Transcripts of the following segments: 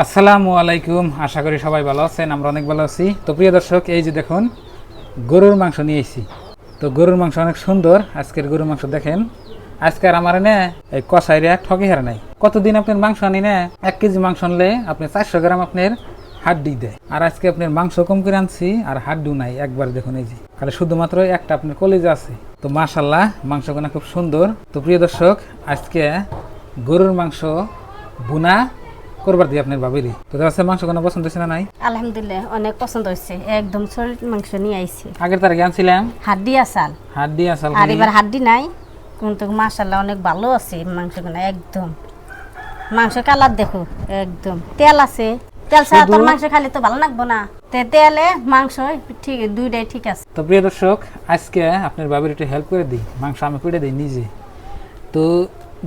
আসসালামু আলাইকুম, আশা করি সবাই ভালো আছেন, আমরা অনেক ভালো আছি। তো প্রিয় দর্শক, এই যে দেখুন, গরুর মাংস নিয়ে এসেছি। তো গরুর মাংস অনেক সুন্দর, আজকের গরুর মাংস দেখেন। আজকের আমার না এই কষাইরা ঠকে হারে নাই। কতদিন আপনার মাংস আনি না? এক কেজি মাংস আনলে আপনি চারশো গ্রাম আপনার হাড্ডি দেয়। আর আজকে আপনার মাংস কম করে আনছি, আর হাড্ডিও নাই, একবার দেখুন এই যে। খালি শুধুমাত্র একটা আপনার কলেজে আছে। তো মাশাল্লাহ মাংসগুলো খুব সুন্দর। তো প্রিয় দর্শক, আজকে গরুর মাংস বুনা করবার দিয়ে আপনার বাবিরি তো আছে মাংস কোনো পছন্দ হয়েছে না নাই? আলহামদুলিল্লাহ অনেক পছন্দ হয়েছে। একদম শরীর মাংস নিয়ে আইছি। আগের তারিখে আনছিলাম। হাড্ডি আসাল হাড্ডি আসাল আর এবার হাড্ডি নাই কিন্তু মাসাল্লাহ অনেক ভালো আছে মাংসগুলো একদম। মাংস কালার দেখো একদম। তেল আছে। তেল ছাড়া তোর মাংস খালি তো ভালো লাগবো না। তে তেলে মাংস ঠিক দুইটাই ঠিক আছে। তো প্রিয় দর্শক আজকে আপনার বাবির একটু হেল্প করে দিই। মাংস আমি পেটে দিই নিজে। তো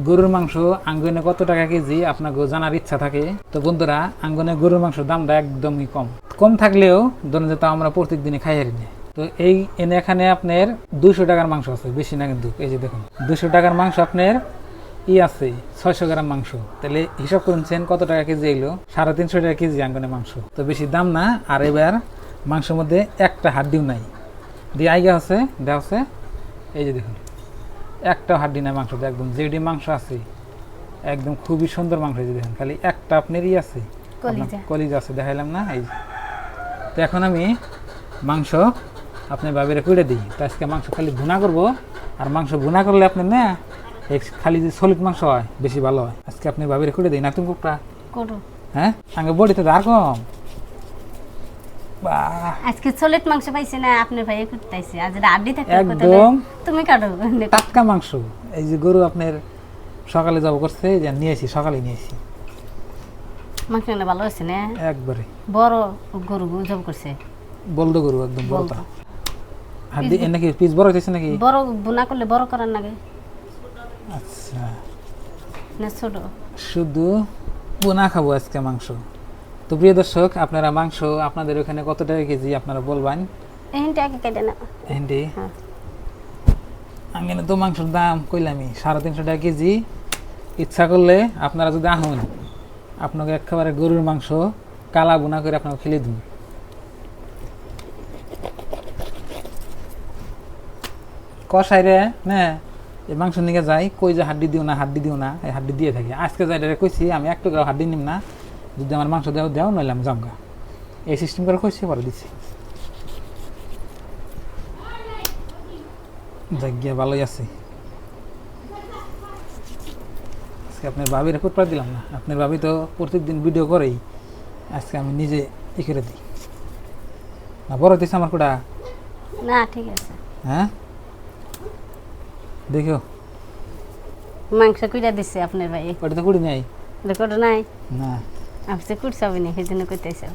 গরুর মাংস, আঙ্গনে কত টাকা কেজি? আপনাকে জানার ইচ্ছা থাকে। তো বন্ধুরা, আঙ্গনে গরুর মাংস দামটা একদমই কম। কম থাকলেও ধরুন যে আমরা প্রত্যেক দিনে খাই না তো এই এনে এখানে আপনার দুশো টাকার মাংস আছে, বেশি না কিন্তু। এই যে দেখুন দুশো টাকার মাংস আপনার ই আছে, ছয়শো গ্রাম মাংস। তাহলে হিসাব করছেন কত টাকা কেজি এলো? সাড়ে তিনশো টাকা কেজি আঙ্গনে মাংস। তো বেশি দাম না, আর এবার মাংসের মধ্যে একটা হাড্ডিও নাই। দিয়ে আইগা আছে, দেওয়া আছে। এই যে দেখুন। একটা হাড্ডি নাই মাংস একদম যেডি মাংস আছে একদম খুবই সুন্দর মাংস এই যে দেখুন খালি একটা আপনারই আছে কলিজা। আছে দেখাইলাম না এই তো এখন আমি মাংস আপনি বাবিরে কুড়ে দিই। তো আজকে মাংস খালি ভুনা করব আর মাংস ভুনা করলে আপনি না খালি যে সলিড মাংস হয় বেশি ভালো হয়। আজকে আপনি বাবিরে কুড়ে দিই না তুমি কুকটা হ্যাঁ? সঙ্গে বডিতে আর কম। আজকে সলিড মাংস পাইছি না আপনার ভাই করতেছে আজ হাড্ডি থাকে একদম। তুমি কাটো টাটকা মাংস। এই যে গরু আপনার সকালে যাব করছে যে নিয়েছি সকালে নিয়েছি মাংস ভালো হয়েছে না? একবারে। বড় গরু জব করছে। বলদ গরু একদম বলদ। হাড্ডি নাকি পিস বড় হইতেছে নাকি? বড় বুনা করলে বড় করার লাগে আচ্ছা। না ছোট। শুধু বোনা খাব আজকে মাংস। তো প্রিয় দর্শক আপনারা মাংস আপনাদের ওখানে কত টাকা কেজি আপনারা বলবেন? এখানটা আগে কেটে না হিন্দি হ্যাঁ। আমি তো মাংসের দাম কইলামই সাড়ে তিনশো টাকা কেজি। ইচ্ছা করলে আপনারা যদি আহুন আপনাকে একেবারে গরুর মাংস কালা বোনা করে আপনাকে খেলে দিন কষাই রে না এই মাংস নিয়ে যাই কই যে হাড্ডি দিও না হাড্ডি দিও না এই হাড্ডি দিয়ে থাকি। আজকে যাই রে কইছি আমি একটু করে হাড্ডি নিম না। যদি আমার মাংস দেও দেও নইলে আমি যাম এই সিস্টেম করে কইছি পরে দিচ্ছি জায়গা ভালোই আছে। আজকে আপনার ভাবির করতে দিলাম না। আপনার ভাবি তো প্রত্যেকদিন ভিডিও করেই। আজকে আমি নিজে ই করে দিই। না বড় হইতেছে আমার কোটা না ঠিক আছে। হ্যাঁ? দেখো মাংস কুইটা দিছে আপনার ভাই। ওটা তো কুড়ি নেই। রেকর্ড নাই? না। আপনি তো কুটছাবি না সেই জন্য কইতেছে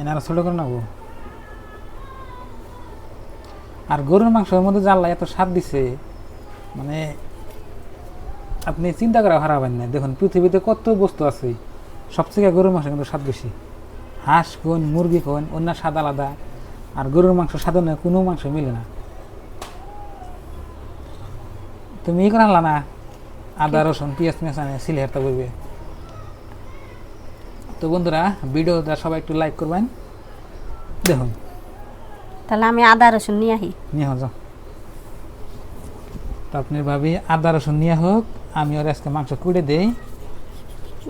এনারা ছোট করে নেব। আর গরুর মাংসের মধ্যে জানলা এত স্বাদ দিছে মানে আপনি চিন্তা করা হারাবেন না। দেখুন, পৃথিবীতে কত বস্তু আছে, সবথেকে গরুর মাংস কিন্তু স্বাদ বেশি। হাঁস কোন, মুরগি কোন, অন্য স্বাদ আলাদা। আর গরুর মাংস না কোনো মাংস মিলে না। তুমি ই করে আনলা না? আদা, রসুন, পেঁয়াজ মেঁচ আনে সিলে হারতে বলবে তো বন্ধুরা ভিডিওটা সবাই একটু লাইক করবেন। দেখুন। তাহলে আমি আদা রসুন নিয়ে আহি নিয়ে যাও তো আপনি ভাবি আদা রসুন নিয়ে হোক আমি ওর আজকে মাংস কুড়ে দেই।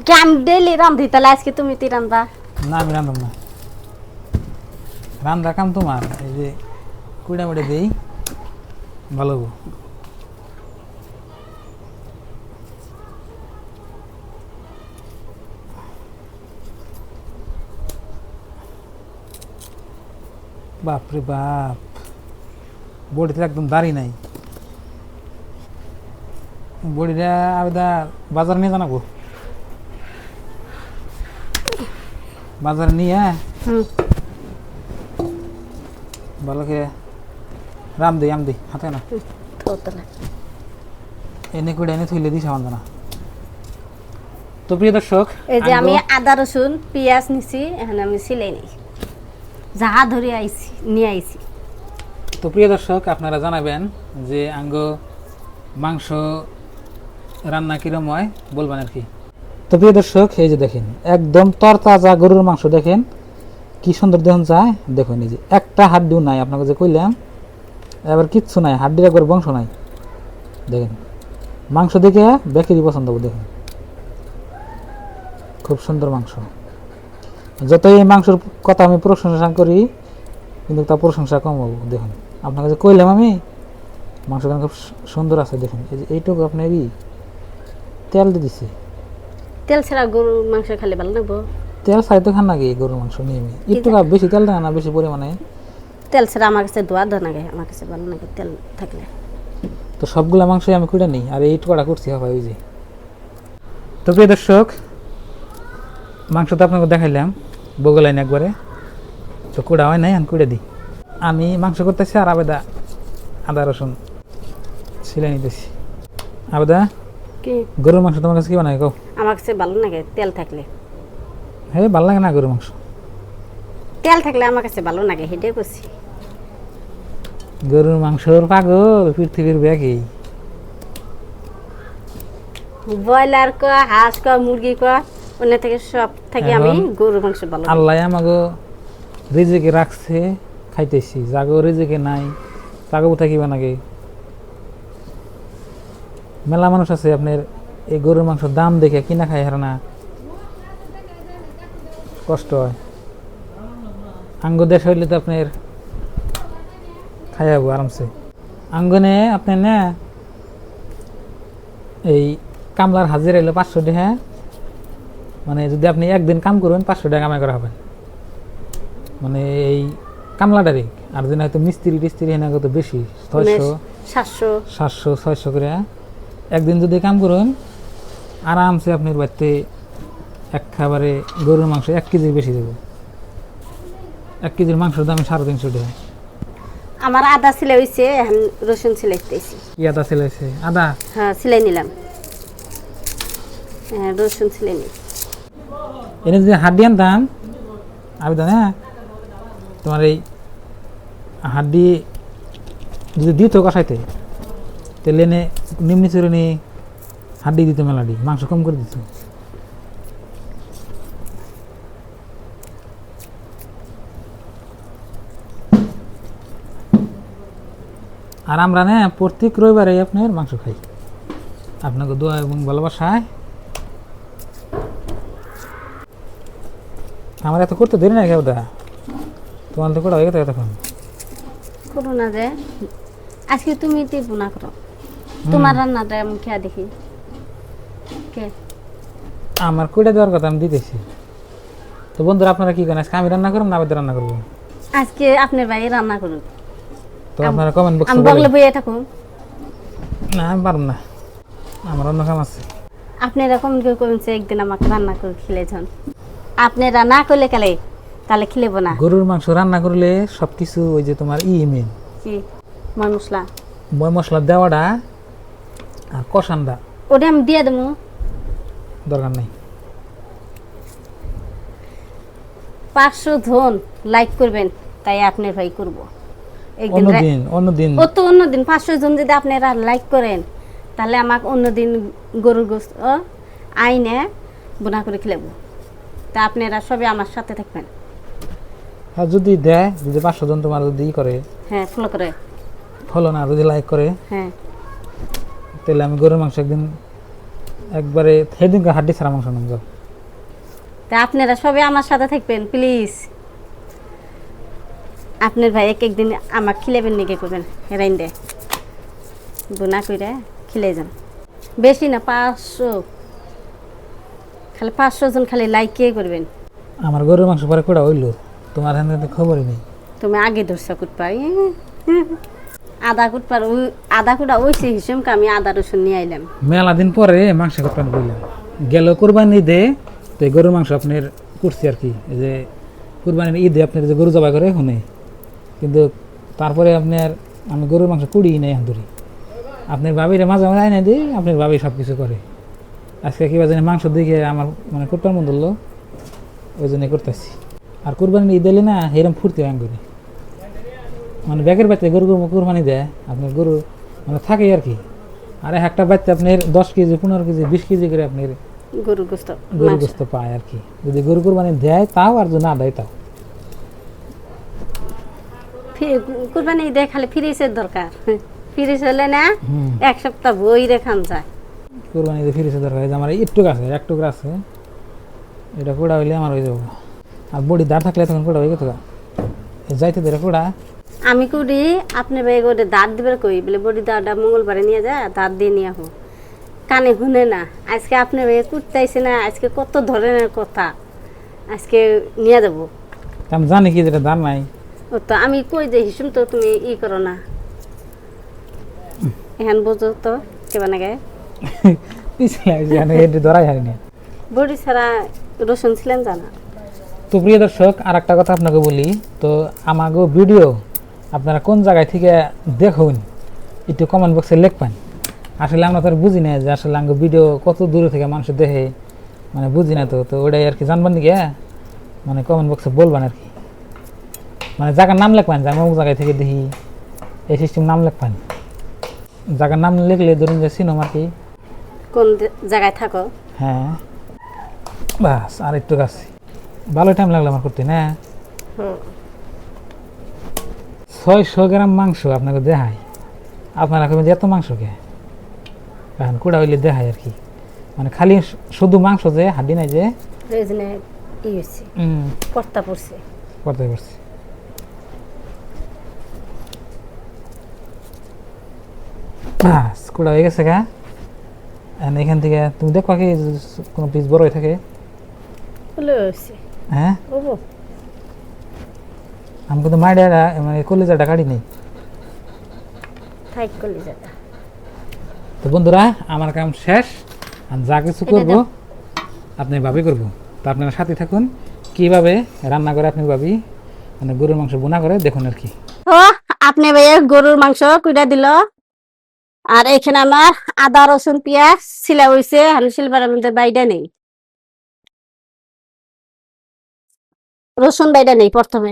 কি আমি ডেলি রান্ধি তাহলে আজকে তুমি তি রান্ধবা? না আমি রান্ধব না। রান্না কাম তোমার এই যে কুড়ে মুড়ে দেই। ভালো বাপরে বাপ। বডিতে একদম দাড়ি নাই। বডিটা আবেদা বাজার নিয়ে জানাব বাজারে নিয়ে ভালো করে রাম দিই আম দিই হাতে না। এনে করে এনে থইলে দিস আমার না তো প্রিয় দর্শক এই যে আমি আদা রসুন পেঁয়াজ নিছি এখন আমি সিলাই নিই। যাহা ধরে আইছি, নিয়ে আইছি। তো প্রিয় দর্শক, আপনারা জানাবেন যে আঙ্গ, মাংস রান্না কিরম হয়, বলবেন আর কি। তো প্রিয় দর্শক, এই যে দেখেন, একদম তরতাজা গরুর মাংস দেখেন, কি সুন্দর দেখুন যায় দেখুন, এই যে একটা হাড্ডিও নাই, আপনাকে যে কইলাম, এবার কিচ্ছু নাই, হাড্ডির একবার বংশ নাই। দেখেন, মাংস দেখে বেকারি পছন্দ দেখুন। খুব সুন্দর মাংস। যতই এই মাংসের কথা আমি প্রশংসা করি কিন্তু তা প্রশংসা কম হব দেখুন। আপনাকে যে কইলাম আমি মাংস খুব সুন্দর আছে দেখুন। এই যে এইটুকু আপনার ই তেল দিয়ে দিছে। তেল ছাড়া গরু মাংস খালে ভালো লাগবো? তেল ছাড়ি তো খান নাকি গরুর মাংস নিয়ে একটু বেশি তেল দেয় না বেশি পরিমাণে। তেল ছাড়া আমার কাছে দোয়া দোয়া লাগে আমার কাছে ভালো লাগে তেল থাকলে। তো সবগুলা মাংসই আমি কুড়ে নিই আর এই টুকরা করছি হবে ওই যে। তো প্রিয় দর্শক মাংস তো আপনাকে দেখাইলাম। বগলাইন একবারে। তো কুড়া হয় নাই আমি কুড়ে দিই আমি মাংস করতেছি আর আবেদা আদা রসুন ছিলে নিতেছি। আবেদা কি? গরুর মাংস তোমার কাছে কি বানায় কও? আমার কাছে ভালো লাগে তেল থাকলে। হ্যাঁ ভালো লাগে না গরুর মাংস? তেল থাকলে আমার কাছে ভালো লাগে হেঁটে করছি গরুর মাংসর পাগল পৃথিবীর ব্যাগই ব্রয়লার ক হাঁস ক মুরগি ক অন্য থেকে সব থেকে আমি মাংস ভালো আল্লাহ আমাকে রিজিকে রাখছে খাইতেছি। জাগো রিজিকে নাই তাগো থাকিবা নাকি মেলা মানুষ আছে আপনার এই গরুর মাংস দাম দেখে কিনা খাই হার না কষ্ট হয়। আঙ্গ দেশ হইলে তো আপনার খাই যাব আরামসে। আঙ্গনে আপনি না এই কামলার হাজির এলো পাঁচশো টাকা মানে যদি আপনি একদিন কাম করবেন পাঁচশো টাকা কামাই করা হবে। মানে এই কামলাটারই। আর যদি হয়তো মিস্ত্রি টিস্ত্রি এনে কত বেশি? ছয়শো সাতশো। সাতশো ছয়শো করে একদিন যদি কাম করুন আরামসে আপনার বাড়িতে এক খাবারে গরুর মাংস এক কেজি বেশি দেবো। এক কেজির মাংসের দাম সাড়ে তিনশো টাকা। আমার আদা সিলাই হয়েছে এখন রসুন সিলাইতেছি ইয়াদা ছেলেছে আদা? হ্যাঁ সিলাই নিলাম। হ্যাঁ রসুন সিলাই নিই এনে যদি হাড্ডি আনতাম আবেদন হ্যাঁ? তোমার এই হাড্ডি যদি দিত কষাইতে তাহলে এনে নিম্নি চুরনি হাড্ডি দিত মেলাডি, মাংস কম করে দিত। আর আমরা না প্রত্যেক রবিবারে আপনার মাংস খাই। আপনাকে দোয়া এবং ভালোবাসায় আমার এত করতে দেরি না কেউ দা তোমার তো করা হয়ে গেছে এতক্ষণ। করো না যে। আজকে তুমি তীর না করো। তোমার রান্নাটা আমি খেয়া দেখি। কে? আমার কইটা দেওয়ার কথা আমি দিতেছি। তো বন্ধুরা আপনারা কি করেন? আজকে আমি রান্না করব না আবেদ রান্না করব? আজকে আপনার ভাই রান্না করুন তো আপনারা কমেন্ট আমি বগলে বক্সে বইয়ে থাকুন না আমি পারব না। আমার অন্য কাম আছে। আপনি এরকম কেউ করুন যে একদিন আমাকে রান্না করে খেলে যান। আপনারা না করলে কালে? তাহলে খেলেব না? গরুর মাংস রান্না করলে সব কিছু ওই যে তোমার ই মেন কি? ময় মশলা? ময় মশলা দেওয়াটা আর কষানটা। ওটা আমি দিয়ে দেবো। দরকার নেই। পাঁচশো ধন লাইক করবেন তাই আপনার ভাই করব। একদিন অন্যদিন ও তো অন্যদিন পাঁচশো জন যদি আপনারা লাইক করেন তাহলে আমাকে অন্যদিন গরুর গোস্ত আইনে বোনা করে খেলেব তা আপনারা সবে আমার সাথে থাকবেন। আর যদি দেয় যদি পাঁচশো জন তোমার যদি করে হ্যাঁ ফলো করে। ফলো না যদি লাইক করে হ্যাঁ। তাহলে আমি গরুর মাংস একদিন একবারে সেদিনকে হাড্ডি ছাড়া মাংস নাম তা আপনারা সবে আমার সাথে থাকবেন প্লিজ আপনার ভাই এক একদিন আমাকে খিলেবেন নাকি করবেন হেরাইন দে। বোনা করে খিলে যান। বেশি না পাঁচশো। খালি পাঁচশো জন খালি লাইকে করবেন। আমার গরুর মাংস পরে কোটা হইল। তোমার হাতে তো খবরই নেই। তুমি আগে ধরছা কুটপার আদা কুটপার ওই আদা কুটা ওইসে হিসেম আমি আদা রসুন নিয়ে আইলাম। মেলা দিন পরে মাংস কোরবানি করলাম গেল কোরবানি দে তো গরুর মাংস আপনার করছি আর কি। এই যে কোরবানির ঈদে আপনার যে গরু জবাই করে শুনে কিন্তু তারপরে আপনার আমি গরুর মাংস কুড়ি নেই এখন ধরি আপনার বাবিরে মাঝে মাঝে আইনে দিই আপনার বাবি সব কিছু করে। আজকে কিবা জানি মাংস দিকে আমার মানে কোরবান মন ধরলো ওই জন্য করতেছি। আর কোরবানি ঈদ এলে না এরম ফুর্তি হয় করি। মানে ব্যাগের বাচ্চা গরু গরু কোরবানি দেয় আপনার গরু মানে থাকে আর কি। আর একটা বাচ্চা আপনার দশ কেজি পনেরো কেজি বিশ কেজি করে আপনার গরু গোস্ত গরু গোস্ত পায় আর কি। যদি গরু কোরবানি দেয় তাও আর যদি না দেয় তাও। কুরবানি ঈদে খালি ফ্রিজের দরকার। ফ্রিজ হলে না এক সপ্তাহ বই রেখান যায়। কোরবানিতে ফিরেছে দরকার এই আমার একটু আছে এক টুকরা আছে। এটা কুড়া হইলে আমার হয়ে যাব। আর বড়ি দাঁড় থাকলে তখন কুড়া হয়ে গেছে গা। এই যাইতে ধরে কুড়া আমি কুড়ি আপনি ভাই গোটে দাঁত দিবার কই? বলে বডি দাঁতটা মঙ্গলবারে নিয়ে যা দাঁত দিয়ে নিয়ে আহো। কানে শুনে না। আজকে আপনি ভাই কুটতেছে না আজকে কত ধরনের কথা? আজকে নিয়ে যাব। আমি জানি কি যেটা দাঁড় নাই। ও তো আমি কই যে হিসুম তো তুমি ই করো না। এখন বোঝো তো কেবা নাগে পিছলে এখানে এটি ধরাই হয়নি বডি ছাড়া রসুন ছিলেন জানা। তো প্রিয় দর্শক আর একটা কথা আপনাকে বলি তো আমাগো ভিডিও আপনারা কোন জায়গায় থেকে দেখুন একটু কমেন্ট বক্সে লিখবেন। আসলে আমরা তো আর বুঝি না যে আসলে আমাকে ভিডিও কত দূরে থেকে মানুষ দেখে মানে বুঝি না তো তো ওটাই আর কি জানবেন নাকি হ্যাঁ? মানে কমেন্ট বক্সে বলবেন আর কি। মানে জায়গার নাম লিখবেন যে আমি অমুক জায়গায় থেকে দেখি এই সিস্টেম নাম লিখবেন। জায়গার নাম লিখলে ধরুন যে সিনেমা আর কি কোন জায়গায় থাকো? হ্যাঁ। বাস আর একটু কাছে। ভালো টাইম লাগল আমার করতে না। ছয়শো গ্রাম মাংস আপনাকে দেখায় আপনারা কবেন যে এত মাংস কে? এখন কুড়া হইলে দেখায় আর কি। মানে খালি শুধু মাংস যে হাড্ডি নাই যে? কর্তা পড়ছে। বাস কুড়া হয়ে গেছে গা এখন এখান থেকে তুমি দেখো কি কোনো পিস বড় হয়ে থাকে। হ্যাঁ? ওবো আমি কিন্তু মাইডা মানে কলিজাটা কাটি নেই। তো বন্ধুরা আমার কাম শেষ। আমি যা কিছু করব আপনি ভাবি করব। তো আপনারা সাথে থাকুন। কীভাবে রান্না করে আপনি ভাবি? মানে গরুর মাংস বোনা করে দেখুন আর কি। তো আপনি ভাইয়া গরুর মাংস কুইটা দিল? আর এখানে আমার আদা, রসুন, পেঁয়াজ ছিলা হয়েছে হালু সিলভার মধ্যে বাইডা নেই। রসুন বাইডা নেই প্রথমে।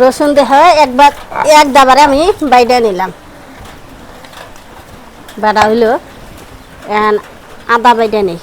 রসুন দেহ একবার এক দাবারে আমি বাইডা নিলাম। বাড়া হইল আদা বাইডা নেই।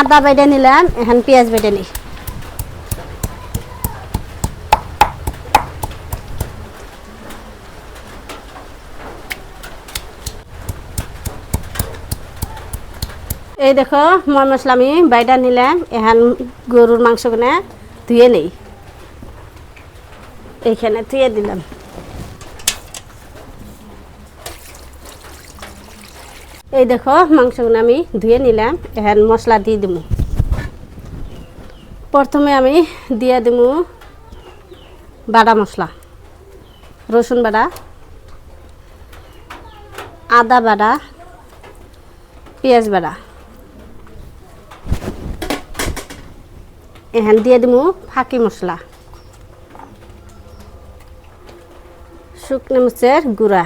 আদা বাইডা নিলাম, এখন পেঁয়াজ বাইডা নেই। এই দেখো মই মশলা আমি বাইডা নিলাম, এখন গরুর মাংস কিনে ধুয়ে নেই। এইখানে ধুয়ে দিলাম। এই দেখো, মাংসগুলো আমি ধুয়ে নিলাম। এখন মশলা দিয়ে দিব। প্রথমে আমি দিয়ে দিব বাটা মশলা, রসুন বাটা, আদা বাটা, পেঁয়াজ বাটা। এখন দিয়ে দিব ফাঁকি মশলা, শুকনো মরিচের গুঁড়া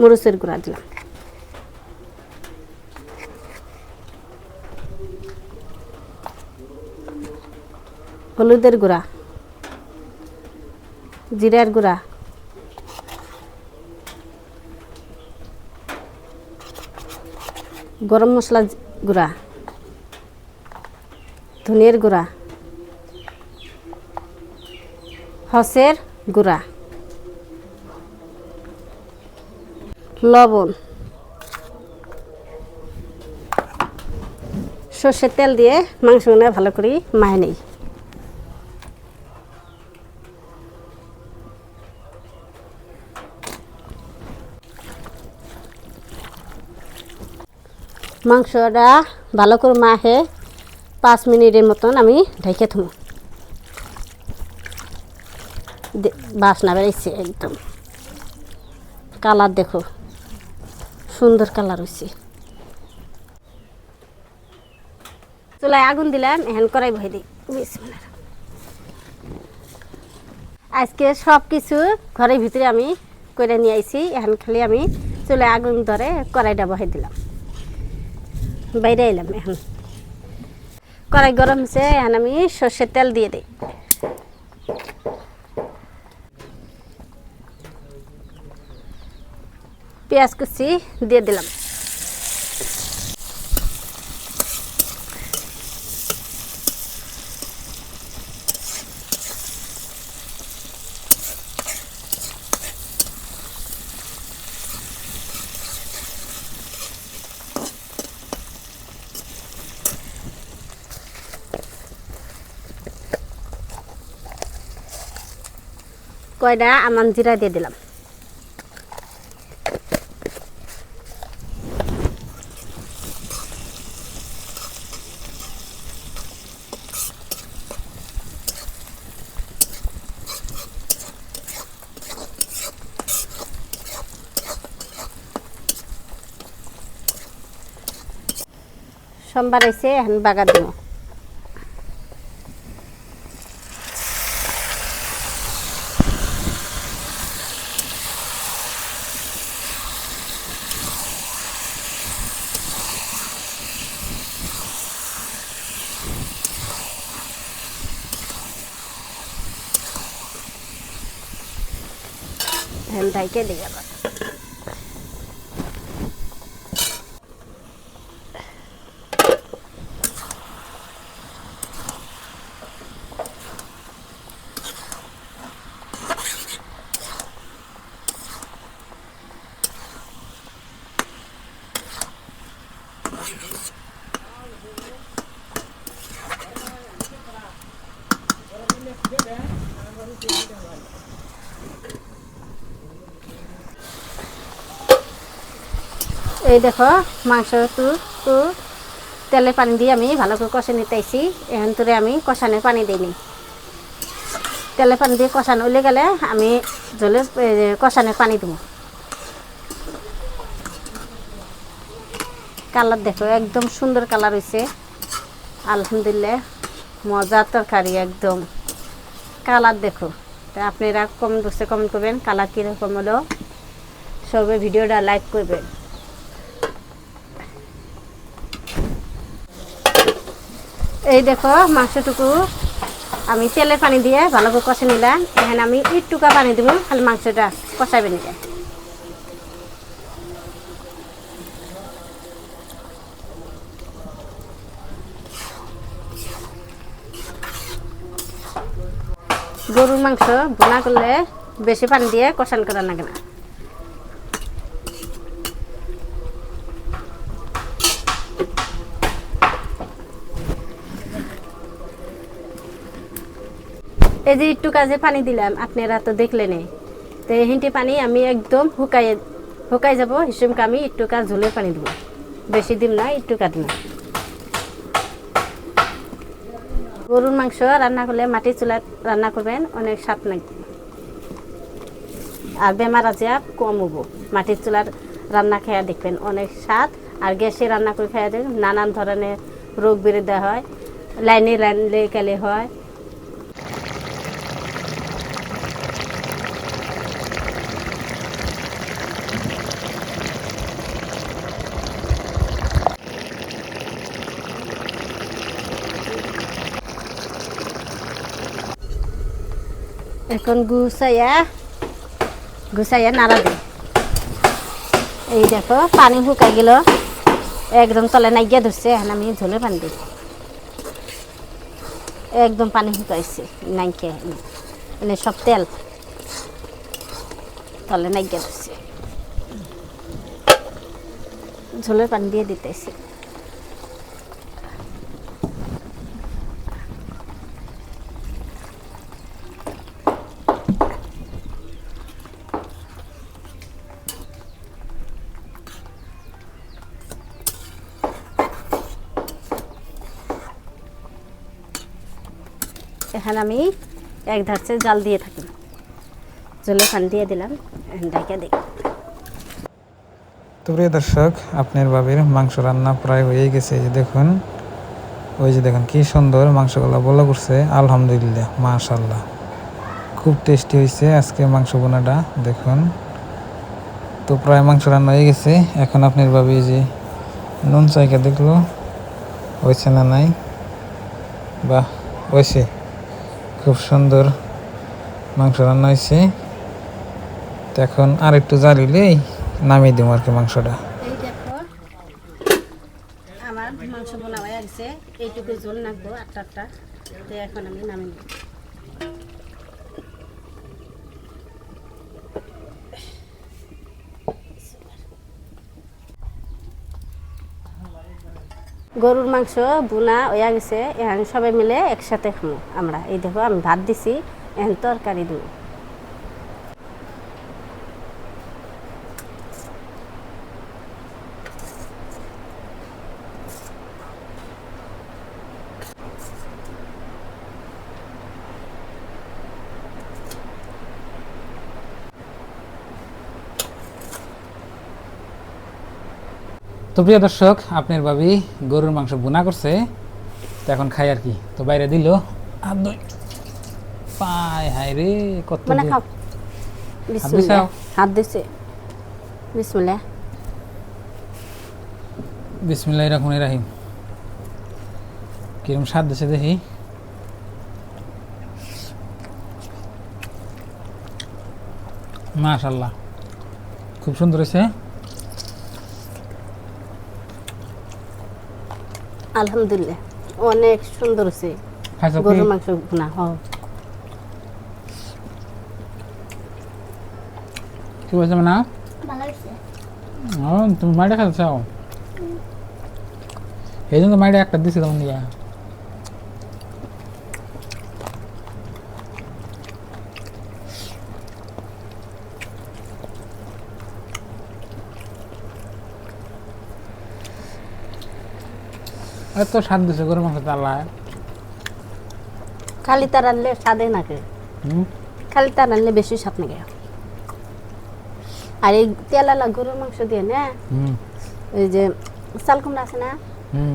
মরিচের গুঁড়া দিলাম। হলুদের গুঁড়া, জিরার গুঁড়া, গরম মশলা গুঁড়া, ধনিয়ার গুঁড়া, হসের গুঁড়া, লবণ, সর্ষের তেল দিয়ে মাংসগুলো ভালো করে মায় নেই। মাংসটা ভালো করে মাখে পাঁচ মিনিটের মতন আমি ঢেকে থুম। বাসনা বেড়েছে একদম। কালার দেখো। সুন্দর কালার হয়েছে চুলায় আগুন দিলাম, এখন করাই বহে দিই। আজকে সব কিছু ঘরের ভিতরে আমি করে নিয়ে আইছি, এখন খালি আমি চুলায় আগুন ধরে কড়াইটা বহে দিলাম। বাইরে এলাম এখন। কড়াই গরম হয়েছে, এখন আমি সর্ষের তেল দিয়ে দিই। পেঁয়াজ কুচি দিয়ে দিলাম। কয়টা আমান জিরা দিয়ে দিলাম। সোমবার এসে এখন বাগা দিব। এখন ঢাইকে এই দেখো, মাংস তো তেলে পানি দিয়ে আমি ভালো করে কষে নিতেছি। এখন তোরে আমি কষানোর পানি দিইনি তেলে পানি দিয়ে কষানো উলে গেলে আমি জলে কষানোর পানি দেবো। কালার দেখো, একদম সুন্দর কালার হয়েছে আলহামদুলিল্লাহ, মজার তরকারি একদম। কালার দেখো, তা আপনারা কমেন্ট বক্সে কমেন্ট করবেন, কালার কীরকম হলো। সবে ভিডিওটা লাইক করবেন। এই দেখো মাংসটুকু আমি তেলে পানি দিয়ে ভালো করে কষে নিলাম এখানে আমি ইটটুকা পানি দেবো খালি মাংসটা কষাবে নিলে গরুর মাংস বোনা করলে বেশি পানি দিয়ে কষান করা লাগে না এই যে একটু কাজে পানি দিলাম, আপনারা তো দেখলেন তো হিন্টি পানি আমি একদম শুকাই শুকাই যাব হিসেবে আমি একটু কাজ ঝোলের পানি দেবো। বেশি দিম না, একটু কাজ না। গরুর মাংস রান্না করলে মাটির চুলায় রান্না করবেন, অনেক স্বাদ লাগবে আর বেমার আজার কম হব। মাটির চুলার রান্না খেয়ে দেখবেন অনেক স্বাদ। আর গ্যাসে রান্না করে খেয়ে দেখবেন নানান ধরনের রোগ বিরোধী হয়, লাইনে লাইন লেগে হয়। এখন গুছাইয়া গুছাইয়া নাড়া এই দেখো, পানি শুকাই গেল। একদম তলে নাইগিয়া ধরছে, এখন আমি ঝোলে পানি দিই একদম পানি শুকাইছে নাইকে এনে সব তেল তলে নাইকে দিচ্ছে ঝোলের পানি দিয়ে দিতেছি। এখানে আমি এক ধারছে জাল দিয়ে থাকি। জলের পানি দিয়ে দিলাম, ডাইকে দিই। তো প্রিয় দর্শক, আপনার বাবির মাংস রান্না প্রায় হয়ে গেছে। যে দেখুন, ওই যে দেখুন কি সুন্দর মাংসগুলো বলা করছে। আলহামদুলিল্লাহ মাশাল্লাহ খুব টেস্টি হয়েছে আজকে মাংস বোনাটা, দেখুন। তো প্রায় মাংস রান্না হয়ে গেছে। এখন আপনার এই যে নুন চাইকা দেখল, হয়েছে না নাই? বাহ, হয়েছে। খুব সুন্দর মাংস রান্না হয়েছে। তো এখন আর একটু জারিলেই নামিয়ে দিব আর কি মাংসটা। মাংস বোনা হয়ে গেছে। এইটুকু জল নাকবো, আটটা আটটা। তো এখন আমি নামিয়ে গরুর মাংস, বুনা, ওয়া গেছে। এখন সবাই মিলে একসাথে খামো। আমরা, এই দেখো, আমি ভাত দিছি এখন তরকারি দিব তো প্রিয় দর্শক আপনার ভাবি গরুর মাংস বোনা করছে তো এখন খাই আর কি। তো বাইরে দিল আর দুই পায় হায় রে কত মানে খাও। বিসমিল্লাহ হাত দিছে। বিসমিল্লাহ। রাহিম। কিরম স্বাদ দিছে দেখি। মাশাল্লাহ খুব সুন্দর হয়েছে আলহামদুলিল্লাহ অনেক সুন্দর কি? গরুর মাংস না হ। কি বলছে না ও তুমি মাইটা খাচ্ছ এই জন্য মাইটা একটা দিছি তোমার দিয়া এত স্বাদ দিছে গরু মাংস চালায় খালি তার আনলে স্বাদে নাকে খালি তার আনলে বেশি স্বাদ নাকে আর এই তেলালা গরুর মাংস দিয়ে না ওই যে চাল কুমড়া আছে না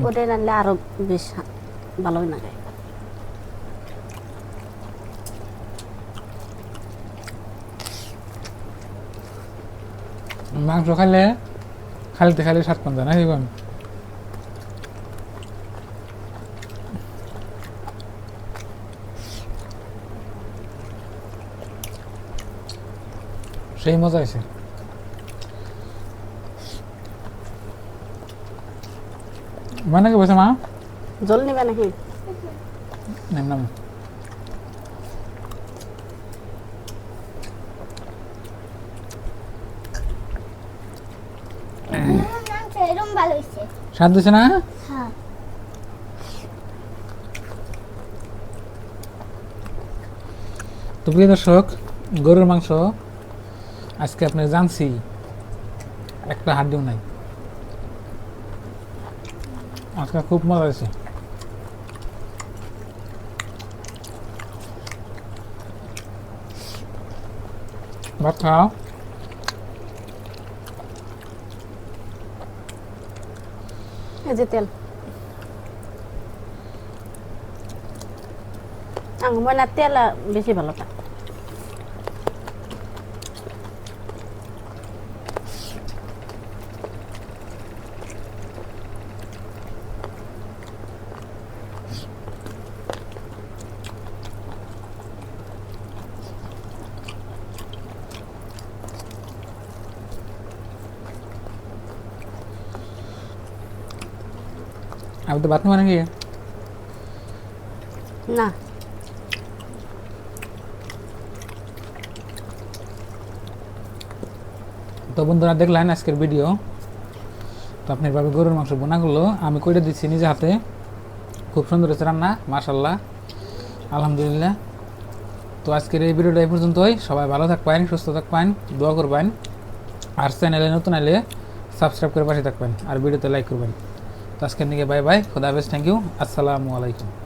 ওটা রানলে আরও বেশ ভালোই লাগে মাংস খাইলে খালিতে খাইলে স্বাদ পান যায় না সেই মজা আছে মানে কি বলছে মা জল নিবে নাকি ভালো হয়েছে স্বাদ দিছে না? হ্যাঁ তো প্রিয় দর্শক গরুর মাংস আজকে আপনি জানছি, একটা হাড্ডিও নাই। আজকে খুব মজা হয়েছে। ভাত খাও। এই যে তেল। আঙ মানে তেল বেশি ভালো তা আমি তো ভাত মানে কি না তো বন্ধুরা দেখলেন আজকের ভিডিও তো আপনার ভাবে গরুর মাংস বোনাগুলো আমি করে দিচ্ছি নিজে হাতে। খুব সুন্দর হয়েছে রান্না মাশাল্লাহ আলহামদুলিল্লাহ। তো আজকের এই ভিডিওটা এই পর্যন্তই। সবাই ভালো থাকবেন সুস্থ থাকবেন দোয়া করবেন। আর চ্যানেলে নতুন এলে সাবস্ক্রাইব করে পাশে থাকবেন। আর ভিডিওতে লাইক করবেন। তো আজকের দিকে বাই বাই খুদা হাফেজ থ্যাংক ইউ আসসালামু আলাইকুম